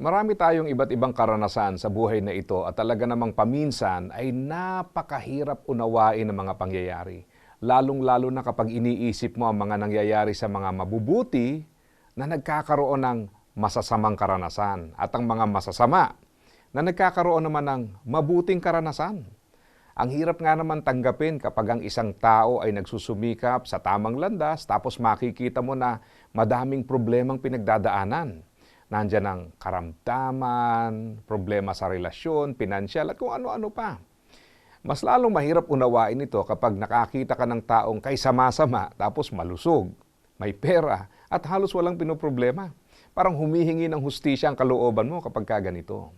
Marami tayong iba't ibang karanasan sa buhay na ito at talaga namang paminsan ay napakahirap unawain ng mga pangyayari. Lalong-lalo na kapag iniisip mo ang mga nangyayari sa mga mabubuti na nagkakaroon ng masasamang karanasan at ang mga masasama na nagkakaroon naman ng mabuting karanasan. Ang hirap nga naman tanggapin kapag ang isang tao ay nagsusumikap sa tamang landas tapos makikita mo na madaming problemang pinagdadaanan. Nandyan ang karamdaman, problema sa relasyon, pinansyal at kung ano-ano pa. Mas lalong mahirap unawain ito kapag nakakita ka ng taong kay sama-sama tapos malusog, may pera at halos walang pinoproblema. Parang humihingi ng hustisya ang kalooban mo kapag ka ganito.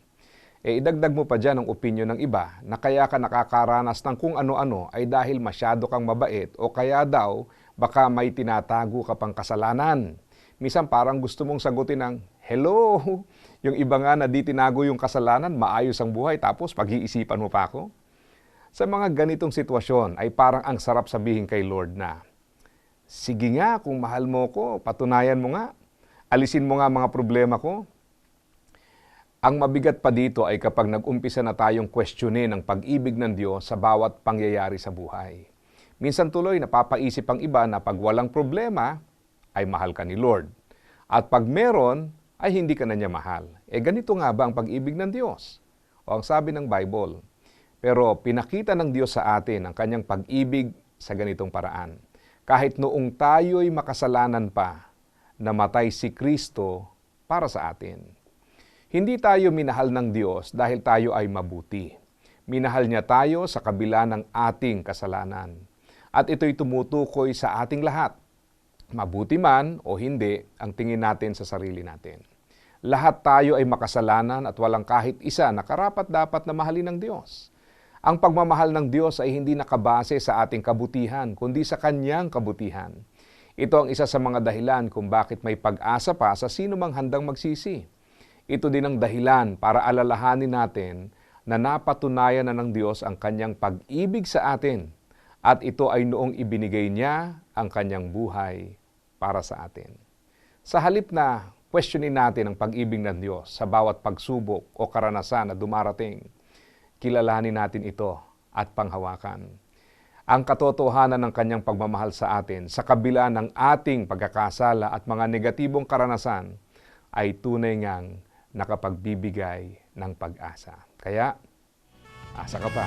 E idagdag mo pa dyan ang opinyon ng iba na kaya ka nakakaranas ng kung ano-ano ay dahil masyado kang mabait o kaya daw baka may tinatago ka pang kasalanan. Minsan parang gusto mong sagutin ng, Hello! Yung iba nga na di tinago yung kasalanan, maayos ang buhay, tapos pag-iisipan mo pa ako? Sa mga ganitong sitwasyon ay parang ang sarap sabihin kay Lord na, Sige nga, kung mahal mo ko, patunayan mo nga. Alisin mo nga mga problema ko. Ang mabigat pa dito ay kapag nag-umpisa na tayong questionin ang pag-ibig ng Diyos sa bawat pangyayari sa buhay. Minsan tuloy napapaisip ang iba na pag walang problema, ay mahal ka ni Lord. At pag meron, ay hindi ka na niya mahal. E ganito nga ba ang pag-ibig ng Diyos? O ang sabi ng Bible. Pero pinakita ng Diyos sa atin ang kanyang pag-ibig sa ganitong paraan. Kahit noong tayo'y makasalanan pa, namatay si Kristo para sa atin. Hindi tayo minahal ng Diyos dahil tayo ay mabuti. Minahal niya tayo sa kabila ng ating kasalanan. At ito'y tumutukoy sa ating lahat. Mabuti man o hindi ang tingin natin sa sarili natin. Lahat tayo ay makasalanan at walang kahit isa na karapat dapat na mahalin ng Diyos. Ang pagmamahal ng Diyos ay hindi nakabase sa ating kabutihan, kundi sa Kanyang kabutihan. Ito ang isa sa mga dahilan kung bakit may pag-asa pa sa sino mang handang magsisi. Ito din ang dahilan para alalahanin natin na napatunayan na ng Diyos ang kanyang pag-ibig sa atin at ito ay noong ibinigay niya ang kanyang buhay para sa atin. Sa halip na questionin natin ang pag-ibig ng Diyos sa bawat pagsubok o karanasan na dumarating, kilalanin natin ito at panghawakan. Ang katotohanan ng kanyang pagmamahal sa atin sa kabila ng ating pagkakasala at mga negatibong karanasan ay tunay ngang nakapagbibigay ng pag-asa. Kaya, asa ka pa.